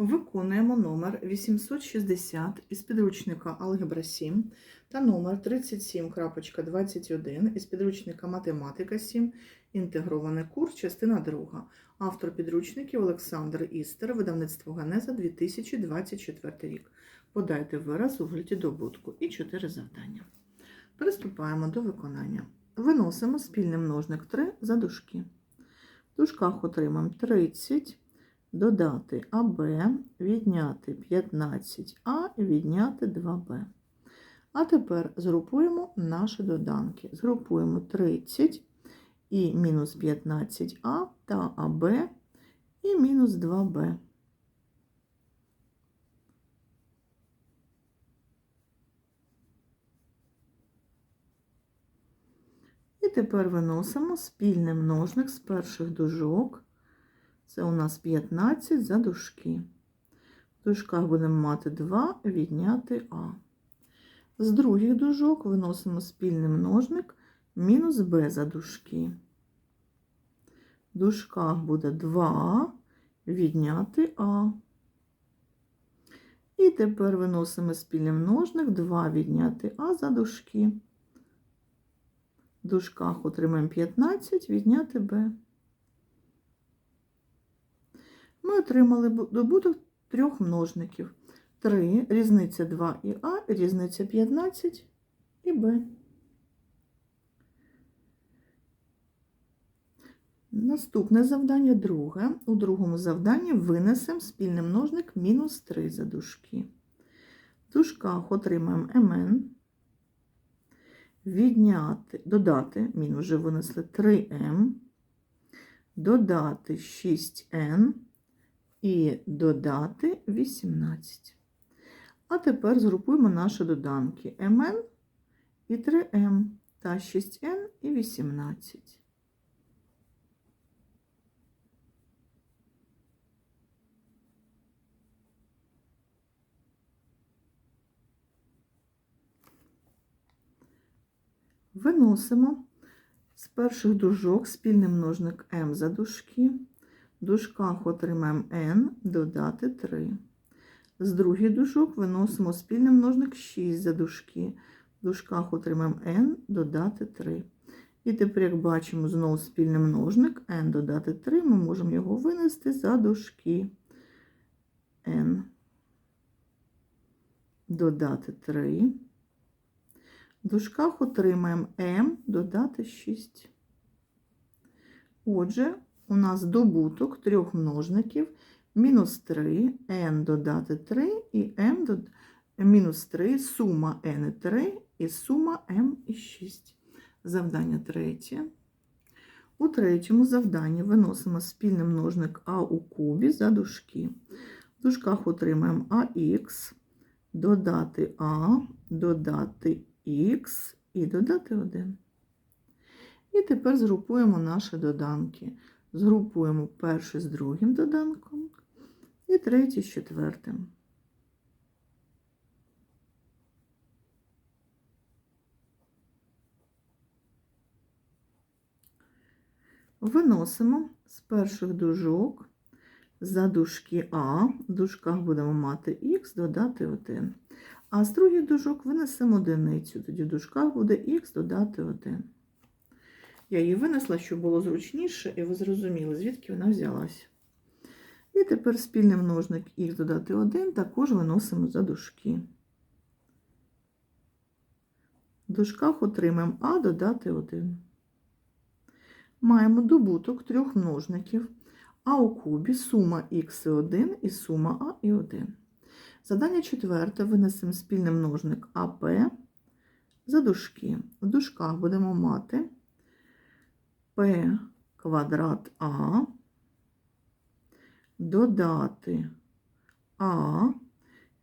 Виконуємо номер 860 із підручника Алгебра 7 та номер 37.21 із підручника Математика 7, інтегрований курс, частина 2. Автор підручників Олександр Істер, видавництво Ганеза 2024 рік. Подайте вираз у вигляді добутку і 4 завдання. Приступаємо до виконання. Виносимо спільний множник 3 за дужки. В дужках отримаємо 30 додати АБ, відняти 15А і відняти 2Б. А тепер згрупуємо наші доданки. Згрупуємо 30 і мінус 15А та АБ і мінус 2Б. І тепер виносимо спільний множник з перших дужок. Це у нас 15 за дужки. В дужках будемо мати 2 відняти А. З других дужок виносимо спільний множник мінус Б за дужки. В дужках буде 2 відняти А. І тепер виносимо спільний множник 2 відняти А за дужки. В дужках отримаємо 15 відняти Б. Ми отримали добуток трьох множників. 3, різниця 2 і А, різниця 15 і Б. Наступне завдання друге. У другому завданні винесемо спільний множник мінус 3 за дужки. В дужках отримаємо МН, відняти, додати, мінус вже винесли 3М, додати 6Н і додати 18. А тепер згрупуємо наші доданки МН і 3М та 6Н і 18. Виносимо з перших дужок спільний множник М за дужки. В дужках отримаємо n додати 3. З других дужок виносимо спільний множник 6 за дужки. В дужках отримаємо n додати 3. І тепер, як бачимо, знову спільний множник n додати 3, ми можемо його винести за дужки n. Додати 3. В дужках отримаємо m додати 6. Отже, у нас добуток трьох множників мінус 3, n додати 3 і m дод... мінус 3, сума n і 3 і сума m і 6. Завдання третє. У третьому завданні виносимо спільний множник а у кубі за дужки. В дужках отримаємо ax, додати а, додати х і додати 1. І тепер згрупуємо наші доданки. Згрупуємо перший з другим доданком і третій з четвертим. Виносимо з перших дужок за дужки А, в дужках будемо мати х додати 1. А з других дужок винесемо одиницю, тоді в дужках буде х додати 1. Я її винесла, щоб було зручніше, і ви зрозуміли, звідки вона взялась. І тепер спільний множник х додати 1 також виносимо за дужки. В дужках отримаємо а додати 1. Маємо добуток трьох множників, а у кубі сума х і 1 і сума а і 1. Задання четверте винесемо спільний множник АП за дужки. В дужках будемо мати П квадрат А, додати А,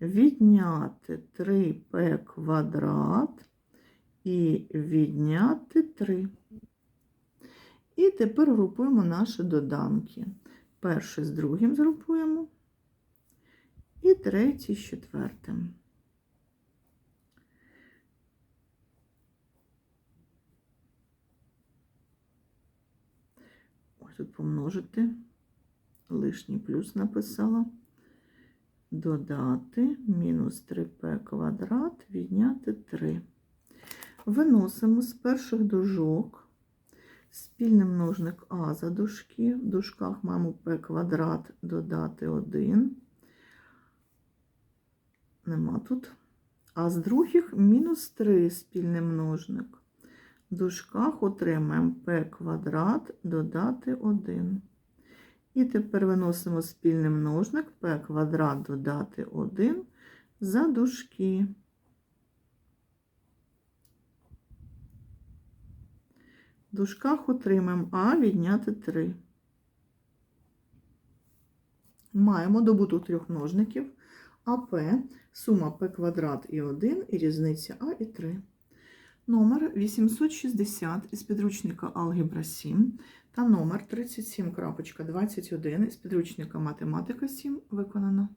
відняти 3П квадрат і відняти 3. І тепер групуємо наші доданки. Перший з другим згрупуємо і третій з четвертим. Тут помножити, лишній плюс написала. додати мінус 3p квадрат відняти 3. Виносимо з перших дужок спільний множник а за дужки. В дужках маємо p квадрат додати 1. Нема тут. А з других мінус 3 спільний множник. В дужках отримаємо p квадрат додати 1. І тепер виносимо спільний множник p квадрат додати 1 за дужки. В дужках отримаємо а відняти 3. Маємо добуток трьох множників АП, сума П квадрат і 1 і різниця А і 3. Номер 860 із підручника Алгебра 7 та номер 37.21 із підручника Математика 7 виконано.